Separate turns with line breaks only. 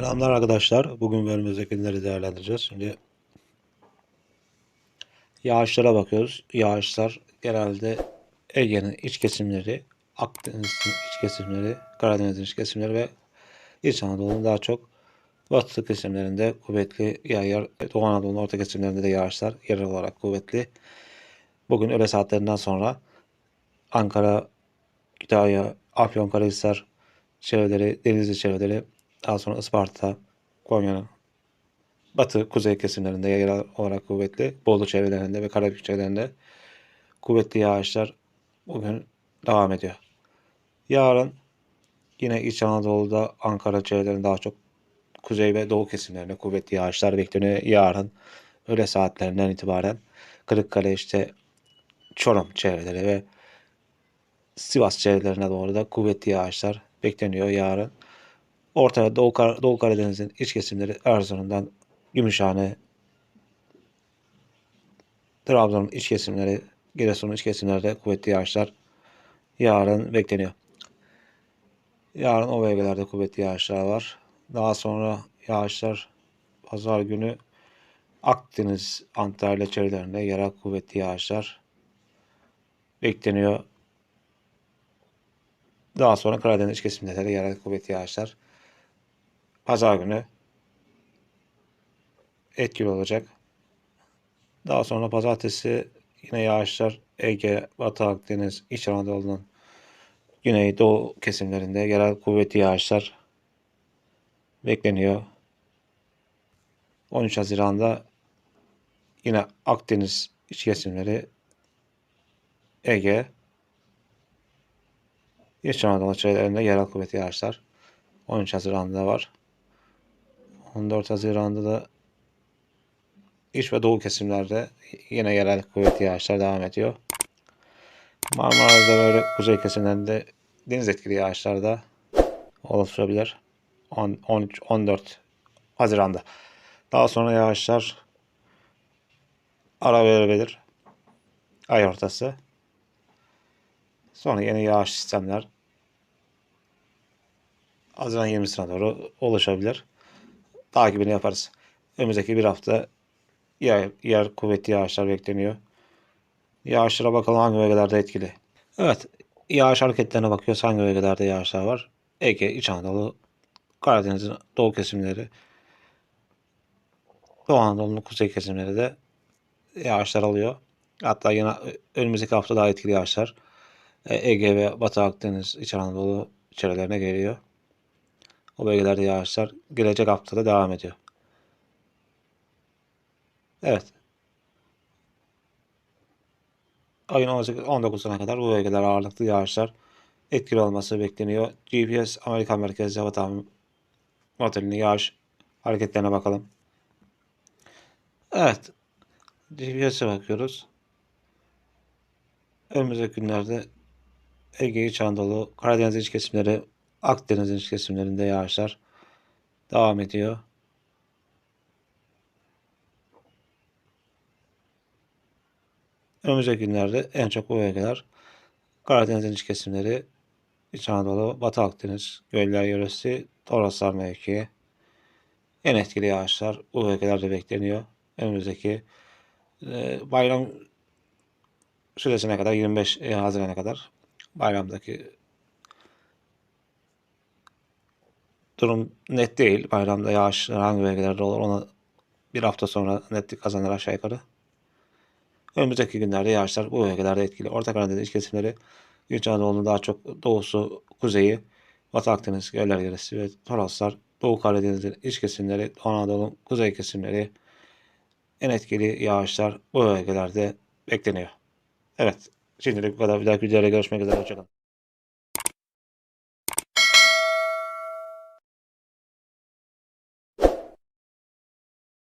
Selamlar arkadaşlar. Bugün bölümümüzde günleri değerlendireceğiz. Şimdi yağışlara bakıyoruz. Yağışlar genelde Ege'nin iç kesimleri, Akdeniz'in iç kesimleri, Karadeniz'in iç kesimleri ve İç Anadolu'nun daha çok batı kesimlerinde kuvvetli yağar. Doğu Anadolu'nun orta kesimlerinde de yağışlar yerel olarak kuvvetli. Bugün öğle saatlerinden sonra Ankara, Kütahya, Afyonkarahisar çevreleri, Denizli çevreleri, daha sonra Isparta, Konya'nın batı, kuzey kesimlerinde yerel olarak kuvvetli, Bolu çevrelerinde ve Karabük çevrelerinde kuvvetli yağışlar bugün devam ediyor. Yarın yine İç Anadolu'da Ankara çevrelerinde daha çok kuzey ve doğu kesimlerinde kuvvetli yağışlar bekleniyor. Yarın öğle saatlerinden itibaren Kırıkkale işte Çorum çevreleri ve Sivas çevrelerine doğru da kuvvetli yağışlar bekleniyor yarın. Orta ve Doğu, Kar Doğu Karadeniz'in iç kesimleri Erzurum'dan Gümüşhane, Trabzon'un iç kesimleri, Giresun'un iç kesimlerde kuvvetli yağışlar yarın bekleniyor. Yarın o bölgelerde kuvvetli yağışlar var. Daha sonra yağışlar pazar günü Akdeniz, Antalya çevrelerinde yerel kuvvetli yağışlar bekleniyor. Daha sonra Karadeniz kesimlerinde de yerel kuvvetli yağışlar pazar günü etkili olacak. Daha sonra pazartesi yine yağışlar Ege, Batı Akdeniz, İç Anadolu'nun güney doğu kesimlerinde yerel kuvvetli yağışlar bekleniyor. 13 Haziran'da yine Akdeniz iç kesimleri Ege, İç Anadolu çevrelerinde yerel kuvvetli yağışlar 13 Haziran'da var. 14 Haziran'da da iç ve doğu kesimlerde yine yerel kuvvetli yağışlar devam ediyor. Marmara'da böyle kuzey kesimlerinde deniz etkili yağışlar da oluşturabilir. 10, 13, 14 Haziran'da. Daha sonra yağışlar ara verebilir. Ay ortası. Sonra yeni yağış sistemler Haziran 20'sine doğru oluşabilir. Takibini yaparız. Önümüzdeki bir hafta yer, yer kuvvetli yağışlar bekleniyor. Yağışlara bakalım hangi bölgelerde etkili. Evet, yağış hareketlerine bakıyoruz. Hangi bölgelerde yağışlar var? Ege, İç Anadolu, Karadeniz'in doğu kesimleri, Doğu Anadolu'nun kuzey kesimleri de yağışlar alıyor. Hatta yine önümüzdeki hafta daha etkili yağışlar e, Ege ve Batı Akdeniz, İç Anadolu çevrelerine geliyor. O bölgelerde yağışlar gelecek haftada devam ediyor. Evet. Ayın 19'una kadar bu bölgeler ağırlıklı yağışlar etkili olması bekleniyor. GPS Amerikan Merkezli Hava Tahmin Modelinin yağış hareketlerine bakalım. Evet. GPS'e bakıyoruz. Önümüzdeki günlerde Ege İç Karadeniz iç kesimleri, Akdeniz iç kesimlerinde yağışlar devam ediyor. Önümüzdeki günlerde en çok bu bölgeler Karadeniz'in iç kesimleri, İç Anadolu, Batı Akdeniz, Göller Yöresi, Toroslar mevkii. En etkili yağışlar bu bölgelerde bekleniyor. Önümüzdeki e, bayram süresine kadar 25 Haziran'a kadar bayramdaki durum net değil. Bayramda yağış hangi bölgelerde olur onu bir hafta sonra netlik kazanır aşağı yukarı. Önümüzdeki günlerde yağışlar bu bölgelerde etkili. Orta Karadeniz iç kesimleri, İç Anadolu'nun daha çok doğusu, kuzeyi, Batı Akdeniz, Göller Yöresi ve Toroslar, Doğu Karadeniz'in iç kesimleri, Doğu Anadolu'nun kuzey kesimleri en etkili yağışlar bu bölgelerde bekleniyor. Evet, şimdilik bu kadar. Bir dahaki videoda görüşmek üzere. Hoşçakalın.